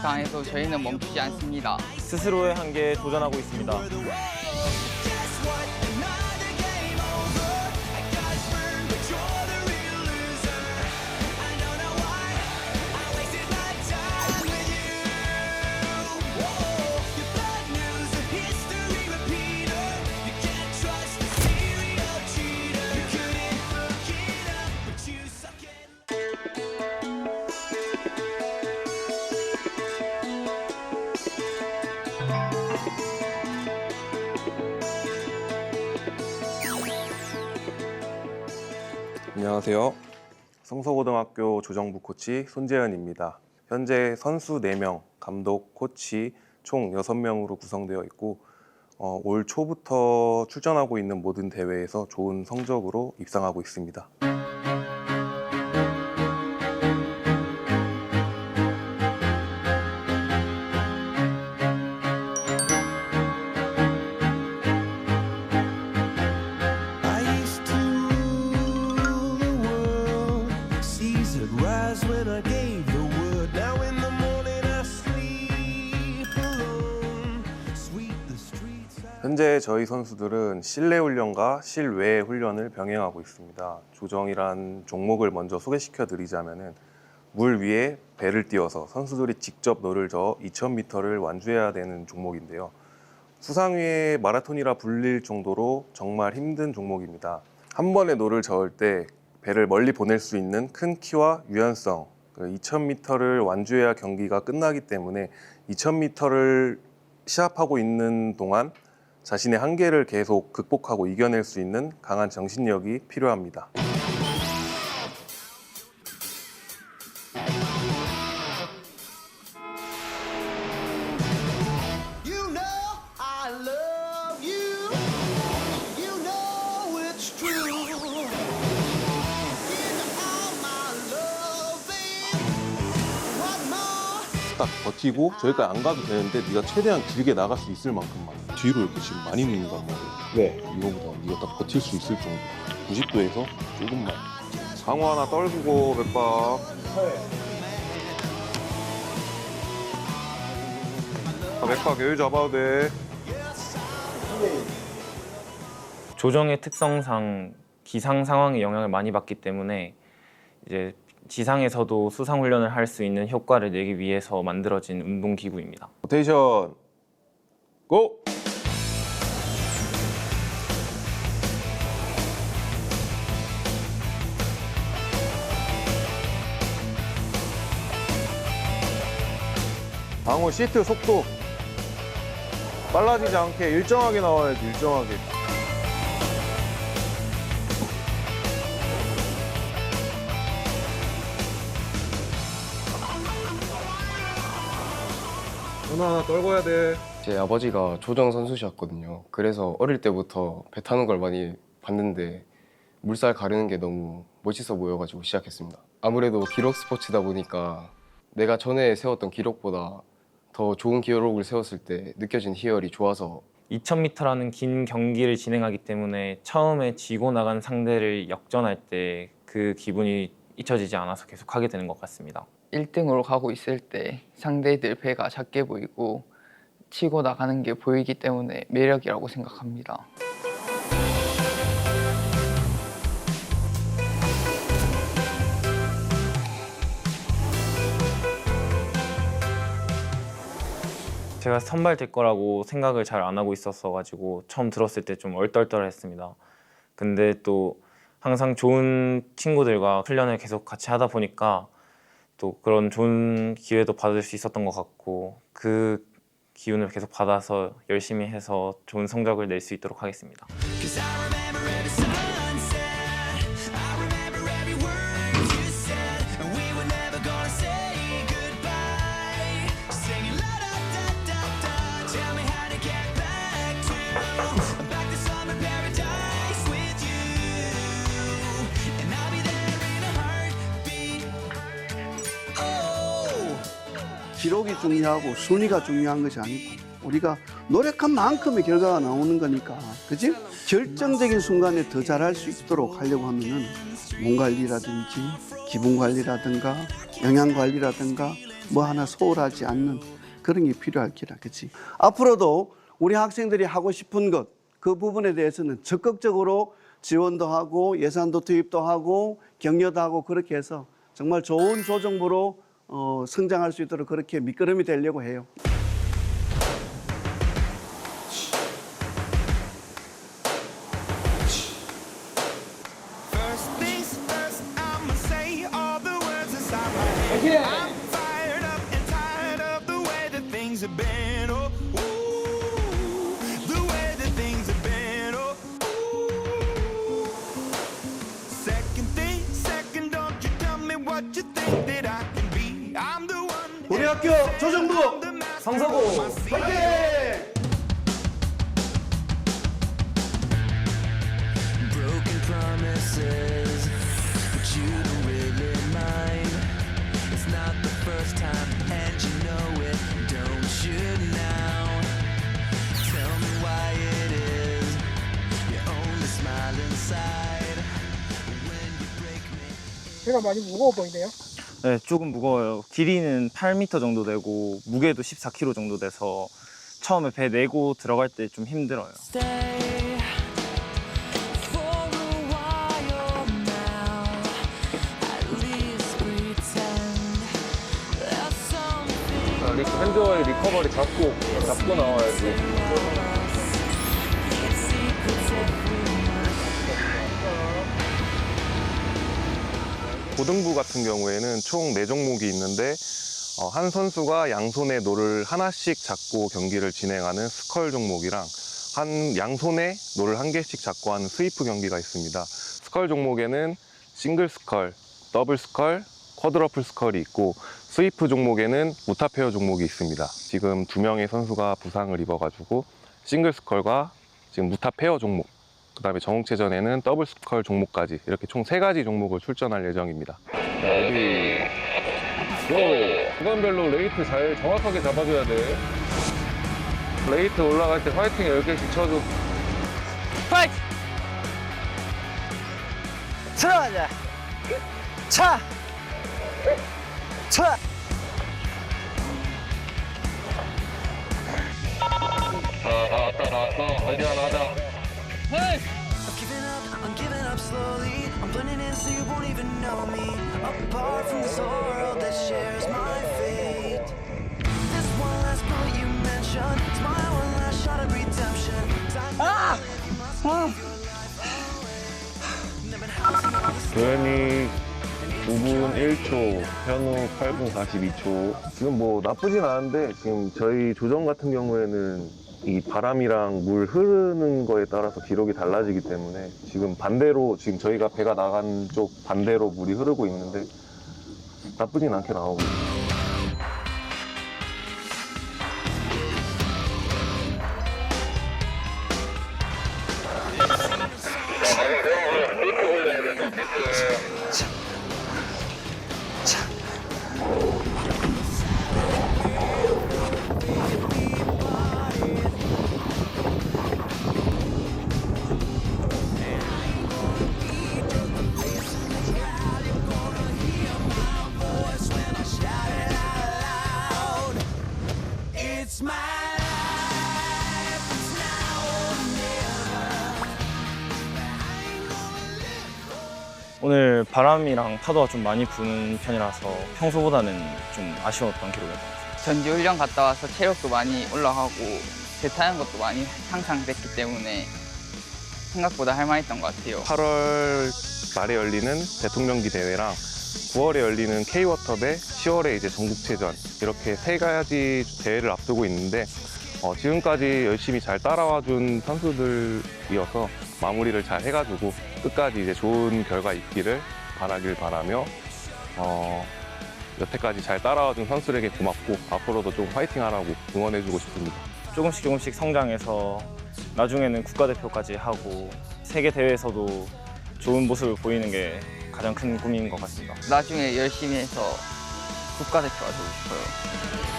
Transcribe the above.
강해서 저희는 멈추지 않습니다. 스스로의 한계에 도전하고 있습니다. 안녕하세요. 성서고등학교 조정부 코치 손재현입니다. 현재 선수 4명, 감독, 코치 총 6명으로 구성되어 있고 어, 올 초부터 출전하고 있는 모든 대회에서 좋은 성적으로 입상하고 있습니다. 현재 저희 선수들은 실내 훈련과 실외 훈련을 병행하고 있습니다. 조정이란 종목을 먼저 소개시켜 드리자면은 물 위에 배를 띄워서 선수들이 직접 노를 저어 2,000m를 완주해야 되는 종목인데요. 수상 위에 마라톤이라 불릴 정도로 정말 힘든 종목입니다. 한 번에 노를 저을 때 배를 멀리 보낼 수 있는 큰 키와 유연성, 2,000m를 완주해야 경기가 끝나기 때문에 2,000m를 시합하고 있는 동안 자신의 한계를 계속 극복하고 이겨낼 수 있는 강한 정신력이 필요합니다. 딱 버티고 저기까지 안 가도 되는데 네가 최대한 길게 나갈 수 있을 만큼만 뒤로 이렇게 지금 많이 밀린단 말이야. 네. 이거보다 네가 딱 버틸 수 있을 정도. 90도에서 조금만. 강호 하나 떨구고 맥박. 아, 맥박 여유 잡아도 돼. 조정의 특성상 기상 상황의 영향을 많이 받기 때문에 이제 지상에서도 수상 훈련을 할 수 있는 효과를 내기 위해서 만들어진 운동 기구입니다. 로테이션 고! 방어 시트 속도 빨라지지 않게 일정하게 나와야지 일정하게 하나하나 떨궈야 돼 제 아버지가 조정 선수셨거든요. 그래서 어릴 때부터 배 타는 걸 많이 봤는데 물살 가르는 게 너무 멋있어 보여가지고 시작했습니다. 아무래도 기록 스포츠다 보니까 내가 전에 세웠던 기록보다 더 좋은 기록을 세웠을 때 느껴진 희열이 좋아서 2000m라는 긴 경기를 진행하기 때문에 처음에 지고 나간 상대를 역전할 때 그 기분이 잊혀지지 않아서 계속 하게 되는 것 같습니다. 1등으로 가고 있을 때 상대들 배가 작게 보이고 치고 나가는 게 보이기 때문에 매력이라고 생각합니다. 제가 선발될 거라고 생각을 잘 안 하고 있었어 가지고 처음 들었을 때 좀 얼떨떨했습니다. 근데 또 항상 좋은 친구들과 훈련을 계속 같이 하다 보니까 또 그런 좋은 기회도 받을 수 있었던 것 같고 그 기운을 계속 받아서 열심히 해서 좋은 성적을 낼 수 있도록 하겠습니다. 기록이 중요하고 순위가 중요한 것이 아니고 우리가 노력한 만큼의 결과가 나오는 거니까 그지? 결정적인 순간에 더 잘할 수 있도록 하려고 하면은 몸 관리라든지 기분 관리라든가 영양 관리라든가 뭐 하나 소홀하지 않는 그런 게 필요할 기라, 그렇지? 앞으로도 우리 학생들이 하고 싶은 것 그 부분에 대해서는 적극적으로 지원도 하고 예산도 투입도 하고 격려도 하고 그렇게 해서 정말 좋은 조정부로 어, 성장할 수 있도록 그렇게 밑거름이 되려고 해요. First things first, I'ma say all the words inside my head. I'm fired up and tired of the way that things have been. Oh, ooh, the way that things have been. Oh, ooh. Second thing, second, don't you tell me what you think that I 우리 학교 조정부 성서고 화이팅! Broken promises, but you don't really mind. It's not the first time, and you know it, don't you now? Tell me why it is you only smile inside when you break me. 배가 많이 무거워 보이네요. 네, 조금 무거워요. 길이는 8m 정도 되고 무게도 14kg 정도 돼서 처음에 배 내고 들어갈 때 좀 힘들어요. Something. 핸드와의 리커버리 잡고 잡고 나와야지. 고등부 같은 경우에는 총 네종목이 있는데 어, 한 선수가 양손에 노를 하나씩 잡고 경기를 진행하는 스컬 종목이랑 한 양손에 노를 한 개씩 잡고 하는 스위프 경기가 있습니다. 스컬 종목에는 싱글 스컬, 더블 스컬, 쿼드러플 스컬이 있고 스위프 종목에는 무타페어 종목이 있습니다. 지금 두 명의 선수가 부상을 입어가지고 싱글 스컬과 지금 무타 페어 종목, 그 다음에 정욱체전에는 더블 스컬 종목까지 이렇게 총 세 가지 종목을 출전할 예정입니다. 어디? 고! 구간별로 레이트 잘 정확하게 잡아줘야 돼. 레이트 올라갈 때 화이팅 10개씩 쳐줘. 파이트! 들어가자. 차. 차. Even know me. Apart from this world that shares my fate. This one last bullet you mentioned. It's my one last shot at redemption. Time 도현이 9분 1초, 현우 8분 42초. 지금 뭐 나쁘진 않은데 지금 저희 조정 같은 경우에는 이 바람이랑 물 흐르는 거에 따라서 기록이 달라지기 때문에 지금 반대로 지금 저희가 배가 나간 쪽 반대로 물이 흐르고 있는데 나쁘진 않게 나오고 있어요. 오늘 바람이랑 파도가 좀 많이 부는 편이라서 평소보다는 좀 아쉬웠던 기록이었던 것 같아요. 전지 훈련 갔다 와서 체력도 많이 올라가고 배 타는 것도 많이 향상됐기 때문에 생각보다 할만했던 것 같아요. 8월 말에 열리는 대통령기 대회랑 9월에 열리는 K워터 대 10월에 이제 전국체전 이렇게 세 가지 대회를 앞두고 있는데 어, 지금까지 열심히 잘 따라와 준 선수들이어서 마무리를 잘 해가지고 끝까지 이제 좋은 결과 있기를 바라길 바라며 어, 여태까지 잘 따라와 준 선수들에게 고맙고 앞으로도 좀 화이팅 하라고 응원해주고 싶습니다. 조금씩 조금씩 성장해서 나중에는 국가대표까지 하고 세계 대회에서도 좋은 모습을 보이는 게 가장 큰 꿈인 것 같습니다. 나중에 열심히 해서 국가대표가 되고 싶어요.